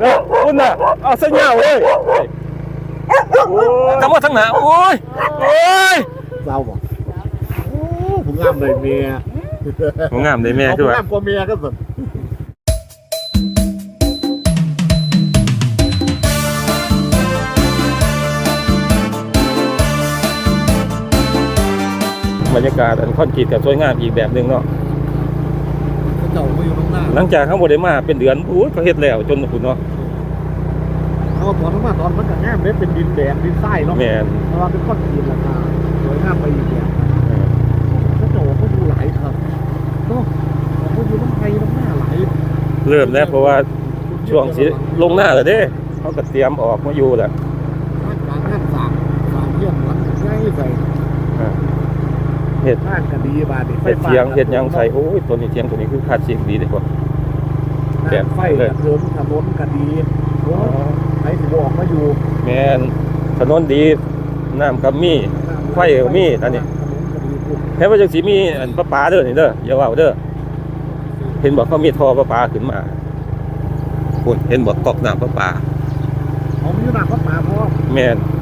เนาะคุณน่ะเอาซะเหงาวเลยกำว่าทั้งหนาโอ้ยโอ้ยเศร้าบอกโอ้ผมงามเลยเมียผมงามเลยแม่เอาคือว่างามกว่าเมียก็สุดบรรยากาศอันคอนกรีตกับสวยงามอีกแบบหนึ่งเนาะ เขาเจ้ามาอยู่ข้างหน้าหลังจากเขาบ่ได้มาเป็นเดือนโอ้ยเขาเฮ็ดแล้วจนคุณเนาะเขาตอนนั้นมาตอนมันก็งามเลยเป็นดินแดงดินทรายเนาะแม่นเพราะว่าเป็นก้อนหินราคาสวยงามไปอีกแบบเขาเจ้าเขาดูหลายครับเนาะเขาอยู่น้ำไทยน้ำหน้าหลายเริ่มแล้วเพราะว่าช่วงสิลงหน้าแล้วเด้เขาก็เตรียมออกมาอยู่แล้ว บ้านกลางห้างสามสามเที่ยงหลังง่ายใส่ อ่า เฮ็ดบ้านก็ดีบาดนี่เฮ็ดเทียงเฮ็ดหยังใส่โอ้ยตัวนี้เทียงตัวนี้คือคาดเสียงดีเลยพ่อแบแบบบไฟเลยกระเทิมถนนก็ดีโอ้ไอ้สิบออกมาอยู่แม่นถนนดีน้ำก็มี ไฟก็มีตอนนี้ ถนนก็ดีพุ่นแม้ว่าจังสิมีอันประปาเด้อนี่เด้ออย่าว่าเด้อเห็นบอกเขามีท่อประปาขึ้นมาคุณเห็นบอกก๊อกน้ำประปาเอามีหนักพระป่าเพราะแม่นมีหนัก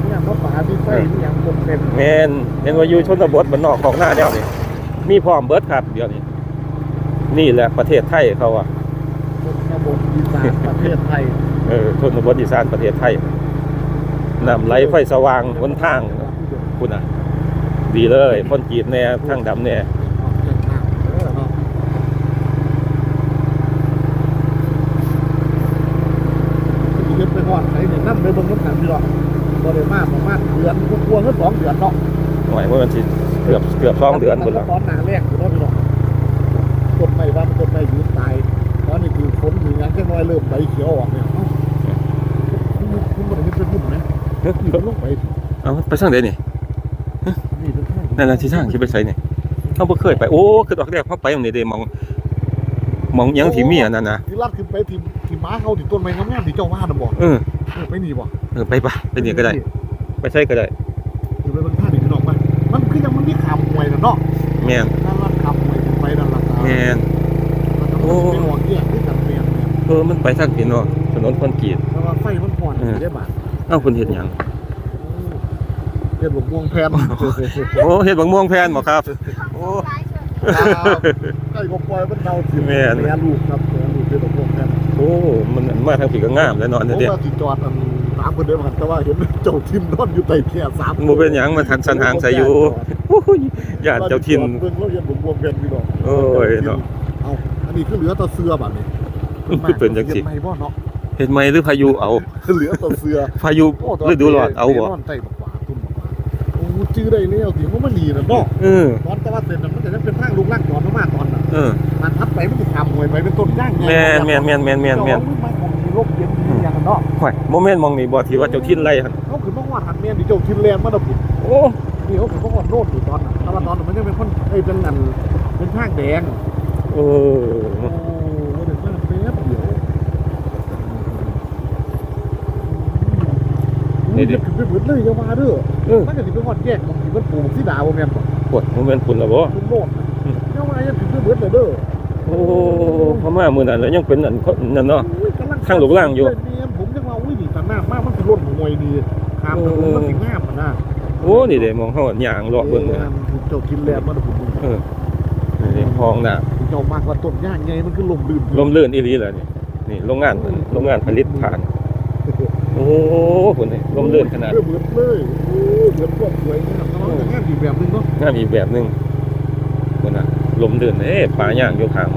พระป่าที่ไฟมีอย่างคงเป็นแม่นเห็นว่าอยู่ชนบทบ้านนอกของหน้าเดียวนี่มีพร้อมเบิดครับเดี๋ยวนี้นี่แหละประเทศไทยเขาอะระบบอีสานประเทศไทยเออชนบทอีสานประเทศไทยน้ำไหลไฟสว่างบนทางคุณอะ ดีเลยพ่นกรีดแน่ทางดำแน่ ยึดไปก่อนไอ้เนี่ยนั่งไปบนรถกันพี่หรอกบริมาประมาณเดือนกลัวๆก็สองเดือนเนาะ หน่อยว่ามันสิเกือบเกือบ สองเดือนคนละตอนหนาแรกอยู่เนาะพี่หรอกต้นไม้วันต้นไม้ยืนตายตอนนี้คือฝนถึงงั้นแค่น้อยเริ่มใบเขียวออกเนี่ยเอ้าคุณมันเป็นพุ่มนะอยู่ลงไปเอาไปสร้างเดี๋ยวนี่นี่เป็นข้างนั่นแหละที่สร้างที่ไปใส่นี่เขาบ่เคยไปโอ้คือดอกแรกเขาไปตรงนี้เด้มองมองหยังที่มีอันนั้นนะที่ลัดขึ้นไปที่ที่ม้าเขาที่ต้นไม้งามๆที่เจ้าว่าน่ะบอกเออเออไปนี่บ่เออไปปะไปนี่ก็ได้ ไปใส่ก็ได้ อยู่ไปบนท่านี่พี่น้องมามันคือยังมัน มีขามหวยน่ะเนาะแม่นนั่นลัดขามหวยขึ้นไปนั่นล่ะครับแม่นโอ้เป็นหัวเกี้ยที่กันเมียนเนี่ยเออมันไปทางพี่เนาะถนนคอนกรีต แล้วว่าไฟมันพอนได้บาทเอ้าเพิ่นเฮ็ดหยังเฮ็ดลูกม่วงแพนโอ้เฮ็ดบักม่วงแพนบ่ครับ โอ้ ใกล้ก็ปล่อยมันเดาถิ่นแม่น แม่ลูกครับแม่ลูกเฮ็ดลูกม่วงแพนโอ้มันมาทางพี่ก็งามแล้วเนาะผมเด้ว่าสิจอดอัน ตามเพิ่นเด้อกันแต่ว่าเห็นเจ้าทิมนอนอยู่ใต้แค่สามบ่เป็นหยังมันทันสันหางใส่อยู่โอ้ยญาติเจ้าถิ่นเบิ่งแล้วเฮ็ดลูกม่วงแพนพี่น้องโอ้ยเนาะเอาอันนี้คือเหลือแต่เสื้อบัดนี้คือเป็นจังสิเฮ็ดใหม่บ่เนาะเฮ็ดไหมหรือพายุเอาเหลือแต่เสื้อพายุฤดูร้อนเอาบ่นอนใต้บักหวาตุ้มบักหวาโอ้จื้อได้แล้วสิว่ามันดีน่ะเนาะเออตอนแต่ว่าเสร็จน่ะมันจะยังเป็นทางลูกลักตอนมาตอนน่ะเออมันทับไปมันจะทำหวยไปเป็นต้นย่างแม่นแม่นแม่นแม่นแม่นแม่น เจ้ามันของมีโรคเย็นอย่างนั้นเนาะห่วยโมเมนต์มองนี่บ่ที่ว่าเจ้าทิ้นไรหั่นเขาคือเมื่อวานหันแม่นที่เจ้าทิ้นแลนด์มันน่ะพุ่นโอ้นี่เขาคือเมื่อวานโนดอยู่ตอนน่ะแต่ว่าตอนนั้นมันยังเป็นคนเอ้ยเป็นอันเป็นทางแดงเออโอ้เดี๋ยวมาแป๊บเดียวนี่นี่ดิเด็กคือเหมือนเลยอย่าวาเด้อเออมันก็สิเป็นคนแยกของที่มันปูที่ดาวแม่นบ่ปวดโมเมนต์พุ่นละบ่คุณโนดน่ะอย่าว่ายังถึงเหมือนเลยเด้อโอ้พม่ามือนั้นแล้วยังเป็นอันนั่นเนาะ ข้างหลงล่างอยู่เนียนผมยังว่าอุ้ยนี่ตาหน้ามากมันคือรถหวยดีข้ามถนนมันสิงามอะนะโอ้นี่เด้มองเฮาย่างเลาะเบิ่งเลยออเจ้ากินแลนด์มันน่ะผมเออนี่เด้ห้องน่ะเจ้ามากกว่าต้นย่างไงมันคือลมลื่นลมลื่นอีหลีแหละนี่นี่โรงงานโรงงานผลิตถ่านโอ้พุ่นนี่ลมลื่นขนาดเหมือนเลยโอ้เหมือนพวกสวยงามแต่ว่าแต่งามอีกแบบนึงเนาะงามอีกแบบหนึงพุ่นน่ะลมลื่นเอ๊ะป่าย่างอยู่ข้าง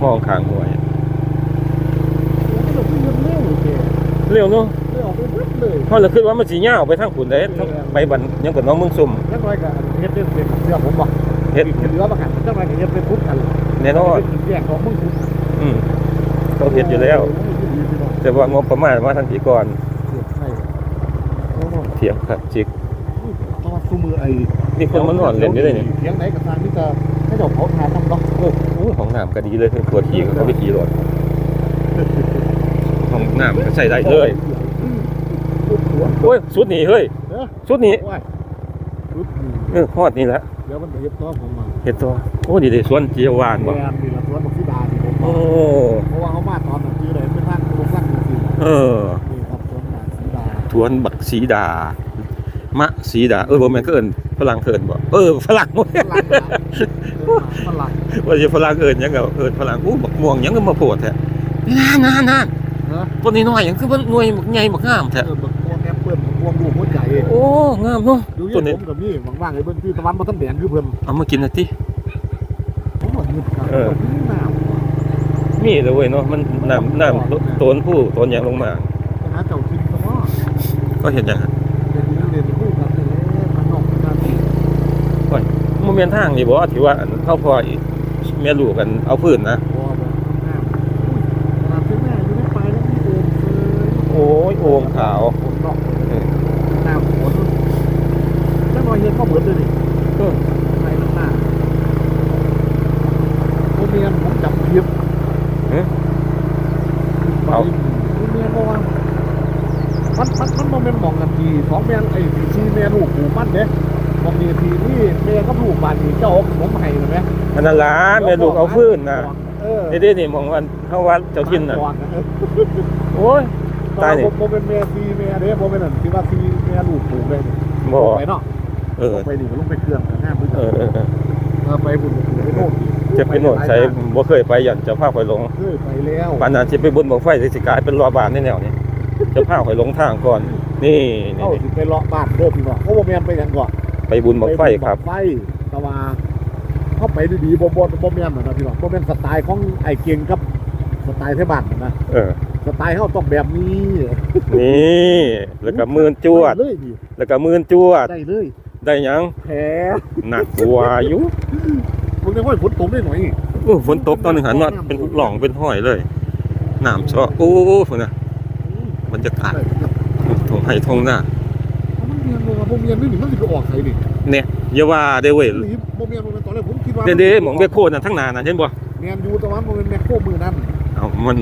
ห้องข้างห้วย แล้วก็คือยังเร็วแก เร็วเนาะเลยออกไปเบิดเลยเพราะเราคิดว่ามันสิยาวไปทางพุ่นเด้ทั้งไปบันยังกับน้องเมืองซุ่มจังไรกับเฮ็ดเป็นเป็นเสื้อผมบอกเฮ็ดเหลือประกันจังไรกับเฮ็ดเป็นพุทธกันแน่นอนเป็นแยกของมึงพุทธอืมเขาเฮ็ดอยู่แล้ว แต่ว่างบประมาณมาทางปีก่อนใช่โอ้เถียงขัดจิกตอนซูมือไอ้นี่คนมันนอนเล่นอยู่เลยนี่เสียงไหนกับทางที่จะให้เจ้าเผาทานน้ำเนาะโอ้โหของน้ำก็ดีเลยปวดขี่ก็เขาไปขี่รถ ของน้ำก็ใส่ได้เลยสุดหัวโอ้ยสุดนี้เฮ้ยเด้อสุดนี้โอ้ยสุดนี่เออฮอดนี่แหละเดี๋ยวมันจะเฮ็ดต่อผมมาเห็ดตัวโอ้ดีเลยสวนเจียวหวานแมบ่นนี่ละสวนบักสีดาที่ผมบโอ้อกเพราะว่าเขามาตอนนั้นคืออะไรเป็นทางโรงงานจริงเอเออนี่ครับสวนหมากสีดาทวนบักสีดามะสีดาเออบ่แม่นก็เอิ้นฝรั่งเอิ้นบ่เออฝรั่งเว้ยฝรั่งนะเออฝรั่งว่าสิฝรั่งเอิ้นหยังก็เอิ้นฝรั่งอู้บักม่วงหยังก็มาโพดแท้นั่นๆเนอะๆต้นน้อยๆหยังคือมันหน่วยบักใหญ่บักงามแท้เออบักพวงแอปเปิ้ลบักพวงดูหัวใจโอ้งามเนาะดูต้ยี่นนี้ผมกับนี่ว่างๆไอ้เบิ้ลพี่ตะวันมาตั้งแดงคือเพิ่นเอามากินหน่อยติผมว่าหยุดกันเออนี่หนาวว่ะมีเลยเว้ยเนาะมันน้ำน้ำต้นผู้ต้นหยังลงมาไปหาเจ้าทินซะว่าก็เห็นหยังฮะเดี๋ยวนี้เรียนคู่กันเลยมันนอกกันนี่มันเป็นทางนี่บ่ที่ว่าอันเข้าพออีแม่ลูกกันเอาพื้นนะ พอแบบน้ำอุ้ยขนาดที่แม่อยู่ในปลายแล้วมี โอมเลยโอ้ยโอ่งขาวฝนนอกเลยน้ำฝนแล้วนอยเย็นก็เหมือนเลยนี่เออในน้ำหน้าโอเมียนผมจับเทียบเอ๊ะไปโอเมียนเพราะว่ามันมันมันบ่แมันมองกันทีสองแม่นไอ้ที่ชีแม่ลูกผูมันเด้บางทีทีนี่แม่กับลูกบานนี่เจ้าเอาขนมให้เห็นไหมอันนั้นล่ะแม่ลูกเอาพื้นน่ะเออนี่เด้นี่มองว่าเฮาว่าเจ้าทินน่ะก่อนนะเออโอ้ย ตายนี่ผมผมเป็นแม่ซีแม่เด้ผมเป็นนั่นที่ว่าซีแม่ลูกผูเลยบ่ไปเนาะเออไปดิมันลงไปเครื่องกันหน้าพื้นเออเออเออเออไปบุญไปโน่นอีกจะไปโน่นใส่บ่เคยไปหยันจะพาข่อยหลงเคยไปแล้วปานนั้นสิไปบนบ่ไฟสิกลายเป็นรอบานแนวๆนี่จะพาข่อยหลงทางก่อน นี่นี่เข้าสิไปเลาะบ้านเด้อพี่น้องเขาบ่แม่นไปกันก่อนไปบุญบ่ไฟครับไปแต่ว่าเข้าไปดีๆบ่บ่บ่แม่นน่ะนะพี่น้องบ่แม่นสไตล์ของไอ้เก่งกับสไตล์ไทยบ้านน่ะนะเออ สไตล์เฮาต้องแบบนี้นี่แล้วก็มือนจวด ได้เลยนี่แล้วก็มือนจวด ได้เลยได้หยังแผลหนักกว่าอยู่มึงยังว่าฝนตกได้หน่อยโอ้ฝนตกตอนหนึงหันว่าเป็นหล่องเป็นห้อยเลยน้ำเชาะโอ้พุ่นน่ะบรรยากาศทงไห้ทงหน้ามันเมียนบ่ว่าบ่เมียนนี่นี่มันสิไปออกไสนี่เนี่ยอย่าว่าเด้อเว้ยนี่บ่เมียนบ่แม่นตอนแรกผมคิดว่าเด้ๆหมองเบโคน่ะทั้งหน้าน่ะเห็นบ่เมียนอยู่แต่ว่าบ่แม่นแมคโครมือนั้นเอามัน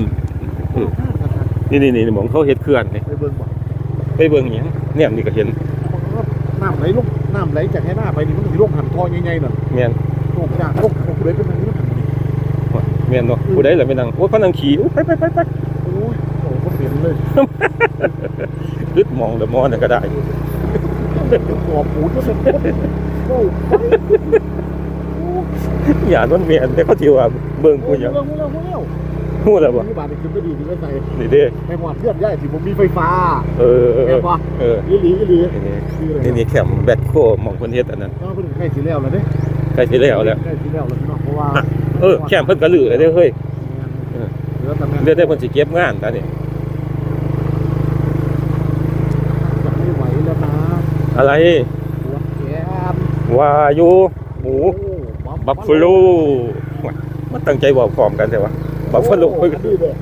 นี่นี่นี่หมองเขาเฮ็ดเขื่อนนี่ไปเบิ่งบ่ไปเบิ่งหยังเนี่ยนี่ก็เห็นน้ำไหลลงน้ำไหลจากให้หน้าไปนี่มันสิลงหันท่อใหญ่ๆนั่นแม่นลงจากลงลงเลยเป็นอันนี้มันแม่นเนาะผู้ใดล่ะไปนั่งโอ้ยพนังขี่อู้ไปไปไปไปโอ้ยโอ้โหเสียงเลยลึกมองเดอะมอน่ะก็ได้หัวปูจะเป็นโอ้อย่านนแม่นแต่เขาสิว่าเบิ่งกูหยัง เร็วเร็วเร็วฮู้แล้วบ่นี่บาทนี่คือไม่ดีดีไม่ใส่นี่เด้ให้หมดเพื่อนย่ายที่ผมมีไฟฟ้า เออเออเอแม่อป่ะเอออีหลีอีหลีนี่คืออะไรนี่นี่แคมป์แบทโคหมองเพิ่นเฮ็ดอันนั้นก็เพิ่งใกล้สีแล้วแล้วเด้ใกล้สิแล้วแล้วใกล้สีแล้วแล้วพี่น้องเพราะว่าเออแคมป์เพิ่นก็ลือเลยเด้อเฮ้ยเหลือแต่แม่เดี๋ยวได้เพิ่นสิเก็บงานตานี่จะไม่ไหวแล้วนะอะไรหัวแขนว่าอยู่หมูโอ้บัฟฟาโลมันตั้งใจบอกพร้อมกันแต่ว่า บัฟฟาโลโอ้อันนี้เลย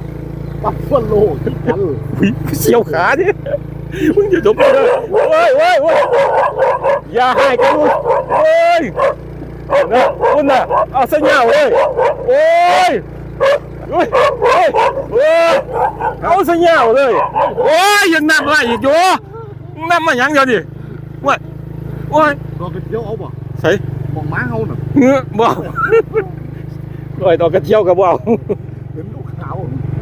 บัฟฟาโลที่กันอุ๊ยเสียวขาดิมึงอย่าจบเลยโอ้ยโอ้ยโอ้ยอย่าให้กันลูกโอ้ยนะคุณน่ะเอาสัญญาเลยโอ้ยโอ้ยโอ้ยโอ้ยเอาสัญญาเลยโอ้ยยังนับอะไรอีกอยู่นับมาหยังเดียวดิว่าโอ้ยดอกกระเจียวเอาบ่ใส่มองม้าเฮาน่ะเงื้อบอกลอยต่อกระเที่ยวกับว่าวเห็นลูก ขาว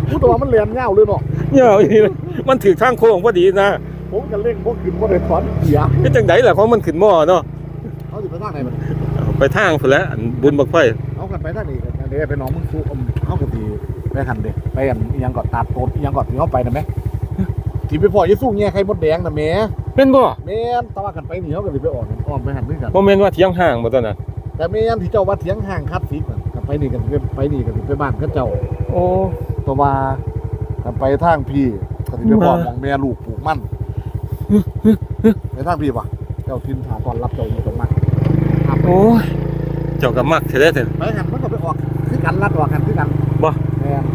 พูดตัวมันเลียนเงาเลยเนาะเนี่ยเอาอีกเลยมันถือทางโค้งพอดีนะผมกันเร่งพวกขึ้นพวกเลยถอนเสียก็จังไดล่ะของมันขึ้นหม้อเนาะเขาสิไปทางไหนมันเอาไปทางพุ่นแหล้วอันบุญบักไฟเอากันไปทางนี้กันเด้ไปหน้องมึงสู้อมเขาก็สิไปหันเด้ไปอันอิหยังก่อนตัดต้นอิหยังก่อนที่เขาไปน่ะแม่ที่ไปพ่อยิสู้แง่ไข่มดแดงน่ะแม่เป็นบ่แม่นตะว่ากันไปนี่เขาก็สิไปออกกันอ้อมไปหันด้วยกันบ่แม่นว่าเที่ยงห่างบ่ตอนนั้นแต่แม่นที่เจ้าวัดเถียงห่างคัดฟิกนั่นกัน ไปนี่กันสิไปไปนี่กันสิไปบ้านเขาเจ้าโอ้ตัวว่ากันไปทางพี่ก็สิไปบอกมาของแม่ลูกปลูกมันไปทางพี่ปะเจ้าทินถาตอนรับเจ้าอยู่ตรงนั้นครับโอ้ยเจ้าก็มักเท่ได้แต่ไปกันมันก็ไปออกคือกันรัดออกกันคือกันบ่แม่น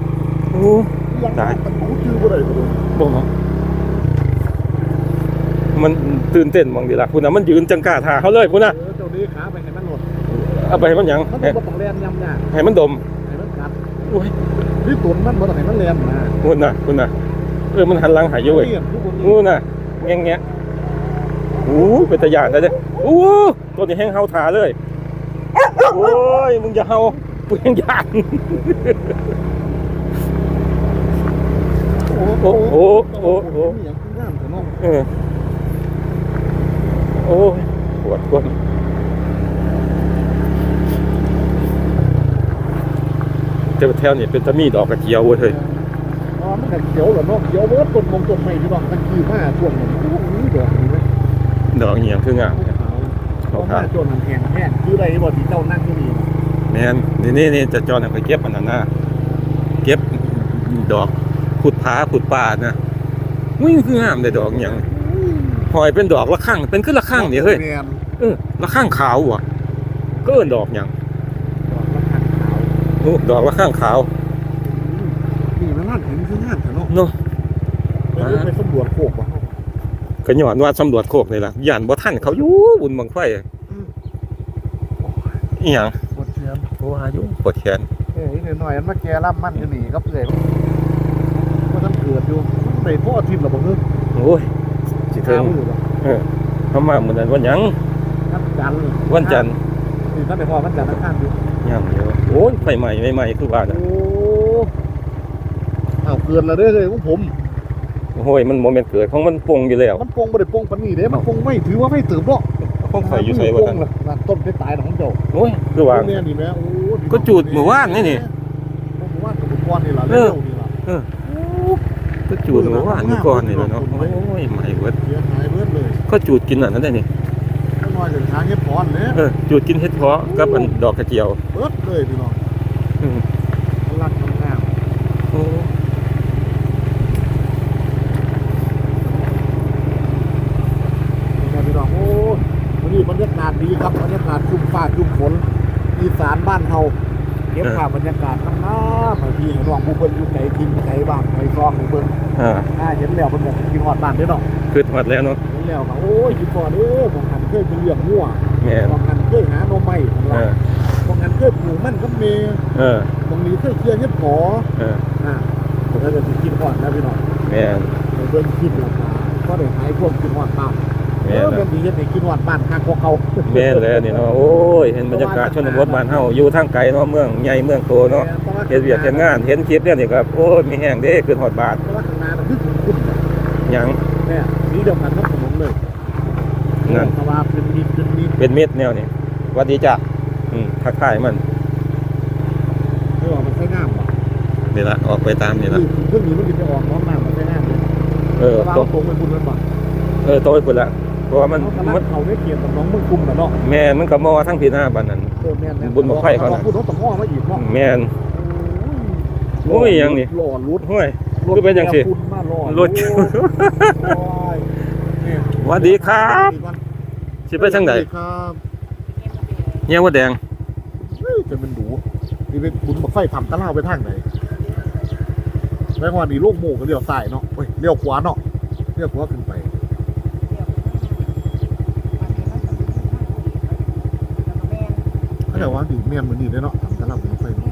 โอ้ยังตายมันรู้ชื่อบ่ได้บ่รู้บ่เนาะมันตื่นเต้นมองดีล่ะพุ่นน่ะมันยืนจังกล้าท่าเขาเลยพุ่นน่ะเออเจ้านี้ขาไปให้มันหลด เอาไปให้มันหยังมันให้บ่ต้องแล่นยำยากให้มันดมให้มันกัดโอ้ยที่ตุนมันบ่ต้องให้มันแล่นนะพุ่นน่ะพุ่นน่ะเออมันหันหลังหายอยู่เว้ยนี่ผู้บ่มีนู่นน่ะแงงแงะโอ้เป็นตะยานนะเด้โอ้ตัวนี้แห้งเฮาถาเลยโอ้ยมึงอย่าเฮากูยังยานโอ้โอ้โหโอ้โหมีอย่างที่งามแต่น้องเออโอ้ยปวดก้นแต่ว่า ถวนี่เป็นตะมีดอกกระเจียวเว้ยเฮ้ยอ๋อมันก็เขียวเหรอเนาะเขียวเบิดต้นมงต้นไม้พี่น้องตะกี้มาช่วงนี้โอ้โหดอกนี้ไหมดอกเหียงคืองามเขามาช่วงนั้นแห้งแห้งคือไรบ่ที่เจ้านั่งที่นี่แม่นนี่นี่นี่จะจอนะไปเก็บอันนั้นนะเก็บดอกขุดผาขุดป่านะอุ้ยคืองามเลยดอกเหียงหอยเป็นดอกละข้างเป็นขึ้นละข้างนี่เฮ้ยแม่นเออละข้างขาวว่ะก็เอิ้นดอกหยัง ดอกละคันขาว โอ้ดอกละข้างขาวนี่มันน่าเห็นคืองามแต่เนาะเนาะไปเดินไปสำรวจโคกว่ะก็ย้อนว่าสำรวจโคกนี่ล่ะย่านบ่ทันเขาอยู่บุญบังไฟอีหยังปวดเชียนโอ้อายุปวดแขนเอ้ยหน่อยๆอันว่าแกรับมันอยู่นี่ก็เปื่อยว่าท่านเกิดอยู่ในพ่ออาทิตย์หรอบ่เฮ้ยโอ้ยสิถึงมือหรอเฮามามื้อนั้นวันหยังวันจันทร์วันจันทร์นี่ท่านในพ่อวันจันทร์ทั้งข้างอยู่ยามเดียว โอ้ยไฟใหม่ใหม่ๆคือว่าน่ะโอ้อ้าวเกินแล้วเด้อเลยของผมโอ้ยมันบ่แม่นเกิดของมันปงอยู่แล้วมันปงบ่ได้ปงปานนี้เด้มันปงไม่ถือว่าไม่เติมเนาะของข่อยอยู่ไสว่าปซั่งนล่ะนั่นต้นไปตายของเจ้าโอ้ยคือว่าเนี่ยนี่แม่โอ้ดีก็จูดหมู่บ้านนี่นี่หมู่บ้านกับหมู่บ้านนี่ล่ะเอเร็อวนี่ล่ะเออก็จูดเมื่อวานนี้ก่อนนี่แหละเนาะโอ้ยใหม่เบิดเสียหายเบิดเลยก็จูดกินอันนั้นได้นี่จังน้อยจะหาเฮ็ดพรเด้เออจูดกินเห็ดเพาะกับอันดอกกระเจียวเบิด เลยพี่น้องอืมมันรักมันงามโอ้นี่นะพี่น้องโอ้วันนี้บรรยากาศดีครับบรรยากาศชุ่มฟ้าชุ่มฝนอีสานบ้านเฮาเก็บภาพบรรยากาศน้ำน้ำให้พี่ให้น้องผู้เพิ่นอยู่ไหนกินไหนบ้างไหนซองให้เบิ่งอ่าอ่าเห็นแล้วเพิ่นก็กินฮอดบ้านเด้อเนาะคือหมดแล้วเนาะเห็นแล้วก็โอ้ยกินฮอดเด้อบ่หันเคยไปเลี้ยงงัวแม่นบ่หันเคยหาหน่อไม้ทั้งหเอลายอบ่หัน เคยปลูกมันกับเมย์เออตรงนี้เคยเคลียร์เฮ็ดขอเอออ่าผมก็จะสิกินฮอดนะพี่น้องแม่นไปเบิ่งคลิปแล้วก็ก็ได้หายความกินฮอดตามเอแม่นอเป็นดีเฮ็ดให้กินฮอดบ้านข้างพวกเขาแม่นแล้วนี่เนาะโอ้ยเห็นบรรยากาศชนบทบ้านเฮาอยู่ทางไกลเนาะเมืองใหญ่เมืองโตเนาะเฮ็ดเวียกเฮ็ดงานเห็นคลิปเนี่ยนี่ครับโอ้ยมีแห้งเด้ขึ้นฮอดบาทแต่ว่าข้างหน้าน่ะคือคุณหยังเนี่ยสีเดียวกันกับถนนเลยนั่นเพราะว่าเป็นมิดเป็นมิดเป็นเม็ดแนวนี่หวัดดีจ้ะ ทักทายมันเออมันใช้น้ำว่ะนี่ละออกไปตามนี่ละคือเครื่องนี้มันจะไปออกน้ำน้ำมันใช้น้ำเลยเออแต่ว่าตเอาตรงไปคุณมันบ่เออโตไปพุ่นละเพราะว่ามันเขากำลัมันงเขาได้เกียรติกับน้องเมืองกุมน่ะเนาะแม่นมันก็มอทั้งพี่หน้าบ้านนั้นเออแม่นแม่นบุญบั้งไฟเขาน่ะพูดรถตะง้อมาอีกเนาะแม่นโอ้ยยังนี่หล่อรุดห้วยคือเป็นจังสิคุณมาหล่อรถโอ้ยนี่หวัดดีครับสิไปทางไหนสวัสดีครับเนี่ยว่าแดง เฮ้ยจะเป็นหนู นี่เป็นบุญบักไฟทำตะเล่าไปทางไหนแม่งว่านี่ลูกโม่ก็เลี้ยวซ้ายเนาะเฮ้ยเลี้ยวขวาเนาะเลี้ยวขวาขึ้นไปเขาจะว่าดิแม่นเหมือนนี่เลยเนาะทำตะเล่าเป็นไฟเนาะ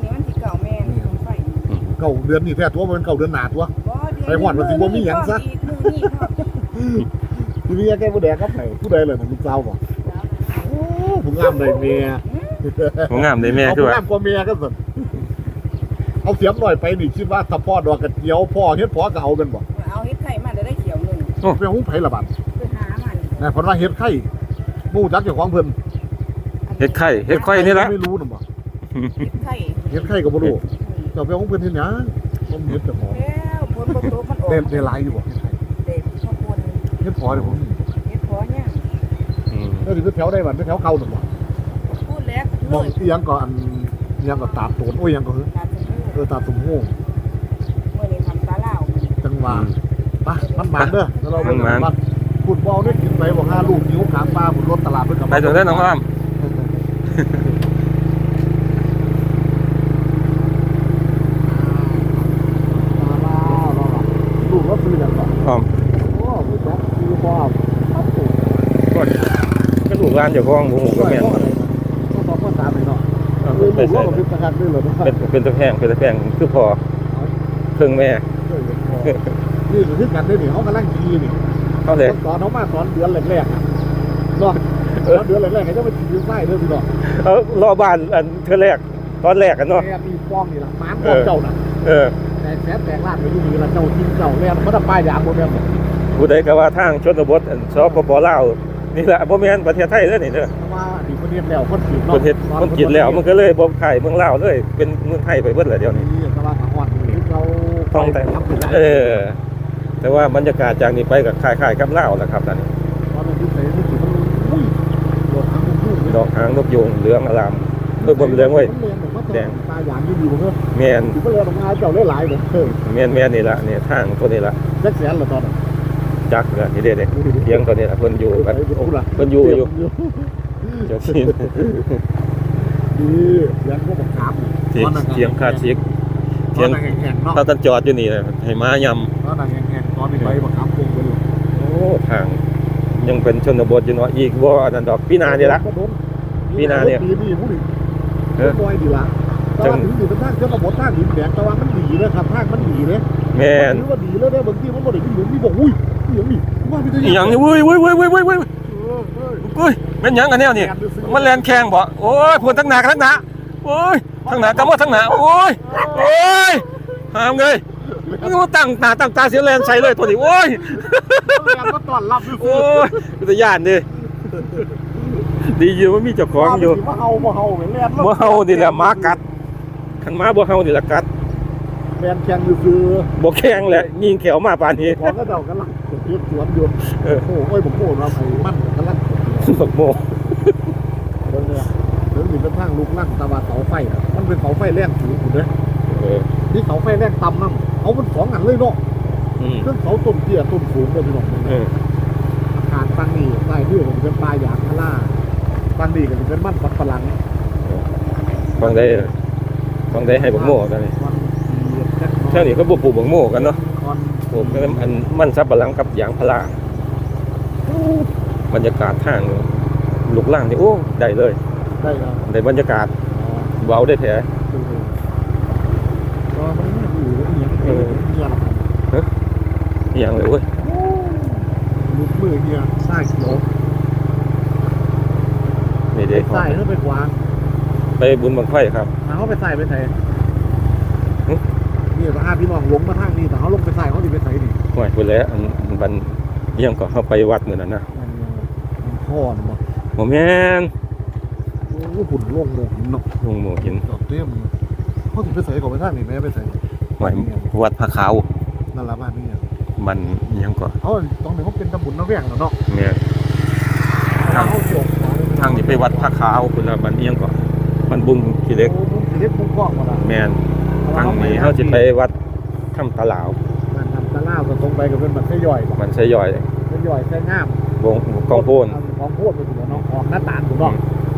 เก่าเดือนนี่แท้ตัวมันเก่าเดือนหนาตัวไปหอดมันสิบ่มีหยังซะทีนี้แกผู้แดงครับไหนผู้ใดเลยนะมึงเจ้าบ่โอ้ผมงามเลยเมีย ผมงามได้แม่เอาคือผู้ว่างามกว่าเมียก็สิเอาเสียมหน่อยไปนี่คิดว่าถ้าพ่อดอกกระเจียวพ่อเฮ็ดพ่อก็เอาเป็นบ่เอาเฮ็ดไข่มาจะได้เขียวหนึ่งเพียงหุ้งไผละบาดไปหามันนะเพราะว่าเฮ็ดไข่หมู่จักเจ้าของเพิ่นเฮ็ดไข่เฮ็ดไข่นี่ละไม่รู้น่ะบ่เฮ็ดไข่เฮ็ดไข่ก็บ่รู้เจ้าเพียงหุ้งเพิ่นเฮ็ดหยังผมเฮ็ดเจ้าของแล้วผลประตูมันออกได้ได้หลายอยู่บ่เฮ็ดไข่เด็กข้าวปนเฮ็ดพ่อเด้อผมเฮ็ดพอเนี่ยอืมเออสิไปแถวได้บัดไปแถวเก่าน่ะบ่พูดแล้ว มองอีหยังก็อันอีหยังก็ตาดโตนโอ้ยอีหยังก็เฮ้ยตาสมูเออตาดสมโหงเมื่อนี้ทำตาเล่าจังหวะไปมันหมานเด้อแล้วเราไปหมานฟุตบอลได้กินไปบอกห้าลูกนิ้วขางปลาบนรถตลาดเพื่อนกับไปตรงนั้นน้องอ้อมลูกรถซื้อแบบก่อนอ้อมโอ้ผู้จัดซื้อพ่อครับถูกก็ก็ลูกร้านเจ้าของบ่ฮู้ก็แม่น ไปรใส่ถกับพิพากรด้วยเหรอเป็นเป็นตะแพงเป็นตะแพงคือพอเพิ่งแม่นี่คือกันได้หนิเขากำลังขี่นี่เขาเลยสอนเขามาสอนเดือนแรกๆเนาะเดือนแรกๆเขาจะมาขี่ไส้เด้อพี่น้องเอารอบ้านอันเทื่อแรกตอนแรกกันเนาะแม่มีฟองนี่ล่ะม้ามของเจ้าน่ะเออแตกแสนแตกล้านไปอยู่นี่ละเจ้าทิ้งเจ้าแล่นมันจะป้ายยางบ่แม่นบ่ผู้ใดก็ว่าทางชนบทอันสปปลาวนี่แหละบ่แม่นประเทศไทยเด้อนี่เด้อ เพราะว่าดีประเทศแล้วคนขีดคเนาะนเฮ็ดคนกินแล้วมันก็เลยบ่ไข่เมืองลาวเลย เป็นเมืองไทยไปเบิดแล้วเดี๋ยวนี้นี่แต่ว่าทางอ่อนนี่เราต้องแต่ทำผิดแล้วเออ แต่ว่าบรรยากาศจากนี้ไปก็คล้ายๆกับลาวแหละครับตอนนี้ตอนนั้นที่ใส่ที่ขีดมันอุ้ยโดดทางทุ่งๆดอกหางนกยูงเหลืองอลามเพิ่นบ่เหลืองเว้ยแดงตาหยางอยู่ดีบ่เพิ่นแม่นที่เพิ่นเลยออกมาเจ้าหลายๆเด้อเออแม่นแม่นนี่ล่ะนี่ทางตัวนี้ล่ะจักแสนละตอนนั้นจักละนี่เด้เด้เถียงตัวนี้ล่ะเพิ่นอยู่กันเพิ่นอยู่อยู่ เจ้าที่ดีเสียงพวกบักขามเถียงเถียงคาชิกเถียงแห้งๆเนาะถ้าท่านจอดอยู่นี่นะให้ม้ายำตอนนั้นแห้งๆตอนนี้ใบบักขามปรุงไปเลยโอ้ทาง ยังเป็นชนบทอยู่เนาะอีกบ่อันนั้นดอกพี่นานี่ละพี่นาเนี่ยปีนี้ผู้ดิเออปล่อยดีละแต่ว่าถึงอยู่เป็นทางเจ้าระบบทางดินแดงแต่ว่ามันดีเลยครับทางมันดีเลยแม่นถือว่าดีเลยเนี่ยบางทีมันบ่ได้ขึ้นหลุมมีบอกอุ้ยอหย่างนี้ว่ามีแต่อีหยังนี่เว้ยเว้ยเว้ยเว้ยเว้ย เว้ยเออเออเว้ยแม่นหยังกันแนวนี่มันแลนแข้งบ่โอ้ยพูนทั้งหน้ากับทั้งหน้าโอ้ยทั้งหน้ากับว่าทั้งหน้าโอ้ยโอ้ยห้ามเลยมันก็ตั้งหน้าตั้งตาเสียแลนใส่เลยตัวนี้โอ้ยแรงก็ต้อนรับซื่โอ้ยกูจะย่านดิดีอยู่ว่ามีเจ้าของอยู่ว่าเฮาบ่เฮาแม่นแล่นบ่เฮานี่แหละหมากัดคันหมาบ่เฮานี่แหละกัด แม่นแข่งซื่อบ่แข็งแหละยิงแขวมาปานนี้ๆของก็เจ้ากำลังเทียบสวนอยู่เออโอ้โอ้ยผมโหดว่าไอ้มันกำลังบักโมเรื่องเนี่ยเรื่องนี้เป็นทางลูกลั่งตะวันเสาไฟน่ะมันเป็นเสาไฟแรงสูงอยู่เด้อเออที่เสาไฟแรงต่ำนั่นเอาเป็นสองอันเลยเนาะอืมเครื่องเสาต้นเตี้ยต้นสูงเลยพี่น้องเอออาคารตั้งนี่ใต้ที่ผมเป็นปลายางพาราตั้งนี่ก็จะเป็นมันปัดฝรั่งฟังได้ฟังได้ให้บักโมกันนี่วันดี แค่แถวนี้เขาบ่ปลูกบักโมกันเนาะตอนปลูกกันอันมันสับปะหลังกับยางพาราบรรยากาศทางลูกล่างนี่โอ้ได้เลยได้แล้วได้บรรยากาศเว้าได้แท้ก็มันไม่อยู่ก็เงี้ยเออเงี้ยละอหย่างเลยเว้ยลูกมือเงี้ยใต้เขียวนี่เด้ใต้เขาไปวางไปบุญบังไฟครับถ้าเขาไปใส่ไปใส่หึนี่ ถ้าพี่น้องลงมาทางนี้แต่เขาลงไปใส่เขาจะไปใส่นี่ห่วยพุ่นแล้วอันบันเอี่ยงก็เข้าไปวัดเหมือนั้นนะมันมันท่อนบ่บ่แม่นโอ้หุ่นลงโมหินเนาะลงหมูหินดอกเตี้ยมเขาถึงไปใส่ก่อนไปทางนี้แม่ไปใส่ห่วยวัดพระขาวนั่นละบ้านนี่มันอิหยังก็เขาตรงนี้เขาเป็นตำบลน้ำแวงเนาะแม่นทางเขาเกี่ยวขวทางนี้ไปวัดพระขาวพุ่นละมันเอียงก็มันบุญขี้เล็กโอ้มุ้งเล็กมุ้งกว้างหมดอะแม่น ทางนี้เฮาสิไปวัดถ้ำตะลาวมันทำตะล่าวก็ตรงไปก็เป็นมันใช่ย่อยบ่มันใช่ย่อยใช่ย่อยใช่งามวงกองโพนกองโพนไปถึงเนาะออกหน้าตาลถูกเนาะ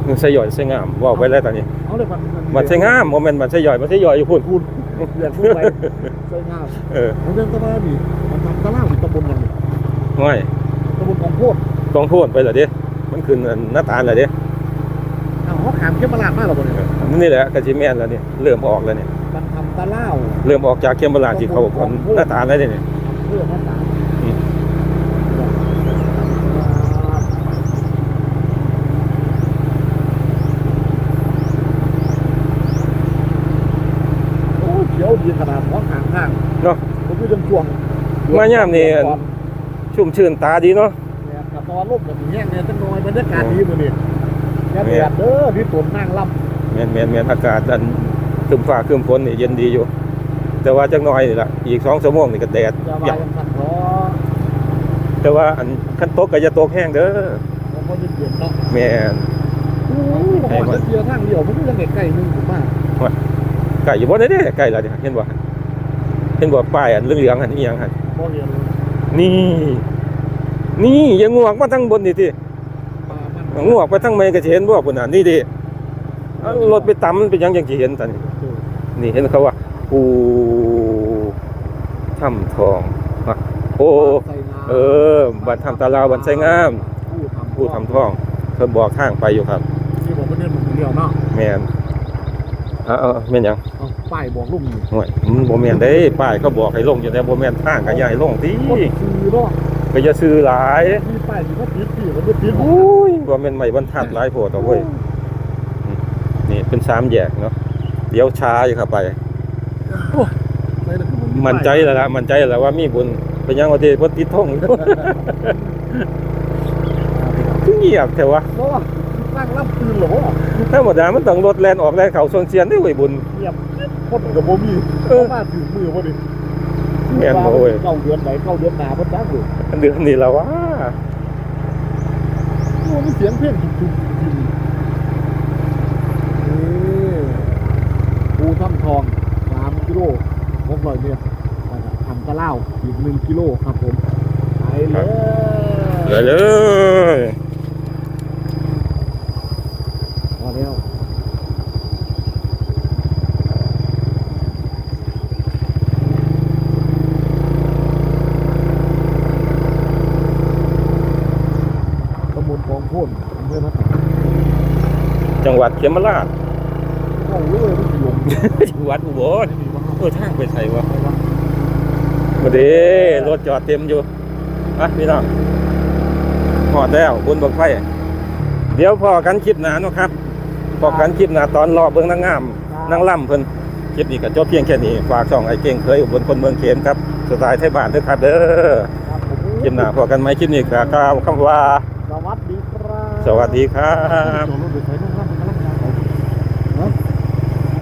มันใช่ย่อยใช่งามว่าไว้แล้วตอนนี้เอาเลยมันมันใช่งามบ่แม่นมันใช่ย่อยมันใช่ย่อยอยู่พุ่นพูดเดือดพูดไปใช่งามเออผมเดินตะล่าวนี่มันทำตะล่าวอยู่ตำบลยังนี่ห้อยตำบลกองโพนกองโพนไปแล้วเด้มันขึ้นหน้าตาลแล้วเด้เอาเขาขามเข้มมาลาดมากหรอบ่เนี่ยนี่แหละก็สิแม่นแล้วนี่เริ่มออกแล้วนี่มั นทำตะล่าวเริ่มออกจากเข็มโบราณที่เขาบอกว่าหน้าตาลแล้วนี่เพื่อหน้าตาลอืมโอ้เขียวดีขนาดมองหางทางเนาะผมคือจังช่วงมายามนี่ชุ่มชื่นตาดีเนาะเนี่ยกับตอนลมกับแห้งเนี่ยจังน้อยบรรยากาศดีมื้อนี้แค่แดดเด้อที่ตนนั่งล่ำแม่นแม่นแม่นอากาศอัน ครึมฟ้าครึมฝนนี่เย็นดีอยู่ แต่ว่าจักหน่อยนี่ล่ะอีก2ชั่วโมงนี่ก็แดดจะเปรี้วายงยังสั่นเพราะแต่ว่าอันคันตกก็อย่าตกแห้งเด้อมันก็เย็นๆเนาะแม่น โอ้ยหอดเดียวทางเดียวมันก็ยังไกลๆนึงผมว่าไก่อยู่บ่ได้เด้ไก่แล้วเนี่ยเห็นบ่เห็นบ่ป้ายอันเหลืองๆอันอีหยังหั่นบ่เห็นเลยนี่ นี่อยังงวกมาทั้งบนนี่ติปลามันงวกไปทั้งไม่ก็สิเห็นบ่พุ่นน่ะนี่ดิเอา รถไปตำมันเป็นหยังจังสิเห็นตอนนี้เออนี่เห็นเขาว่าปูถ้ำทองอะโอ้ใส่น้ำเออบันทำตาลาวบันไสงามผู้ทำผู้ทำทองเพิ่นบอกทางไปอยู่ครับที่บอกว่าเนี่ยมันเดียวเนาะแม่นเอาเอาแม่นหยังเอาป้ายบอกลุงนี่ห่วยมันบ่แม่นเด้ป้ายเขาบอกให้ลงอยู่แต่บ่แม่นทางก็อย่าให้ลงติคนซื้อเนาะก็อย่าซื้อหลาย มีป้ายที่เขาติดที่มันไม่ติด อุ้ยบ่แม่นไม้บรรทัดหลายโพดเอาเว้ยนี่ เป็นสามแยกเนาะเลี้ยวช้าอยู่เข้าไปใส่แล้วคือมั่นใจแล้วล่ะมั่นใจแล้วว่ามีบุญเป็นยังว่าที่พติดท่องคือเงียบแต่ว่าเพราะว่านั่งรับปืนเหรอธรรมดามันต้องรถแลนออกแลนเขาโซนเซียนได้เว้ยบุญเงียบคนกับผมมีเออมาถึงมือพอดีแม่นบ่เว้ยเก้าเดือนไหนเก้าเดือนหนาเพิ่นจ้างอยู่อันเดือนนี้แล้วว่าโอ้มีเสียงเพลงจุ๊บๆนี่ ภูถ้ำทองสามกิโลหกร้อยเมตรนะครับทำกะเล่าวอีกหนึ่งกิโลครับผมไปเลยเลยเลยพอแล้วตำบลกองโพ่นอำเภอนัทจังหวัดเขมราชเข้าเลยไม่สิลงจังห วัดอุบลนี่ว่าเออทางไปไสวะไปวะมาเด้รถจอดเต็มอยู่อะพี่น้องหอดแล้วบนบังไฟเดี๋ยวพอกันคลิปหนาเนาะครับพอกันคลิปหนาตอนรอเบิ่งนางงามนางล่ำเพิ่นคลิปนี้ก็จบเพียงแค่นี้ฝากช่องไอ้เก่งเคยอุบลคนเมืองเขมครับสไตล์ไทยบ้านเด้อครับเด้อครับผมคลิปหน้าพอกันไหมคลิปนี้ก็กล่าวคำว่าสวัสดีครับสวัสดีครับ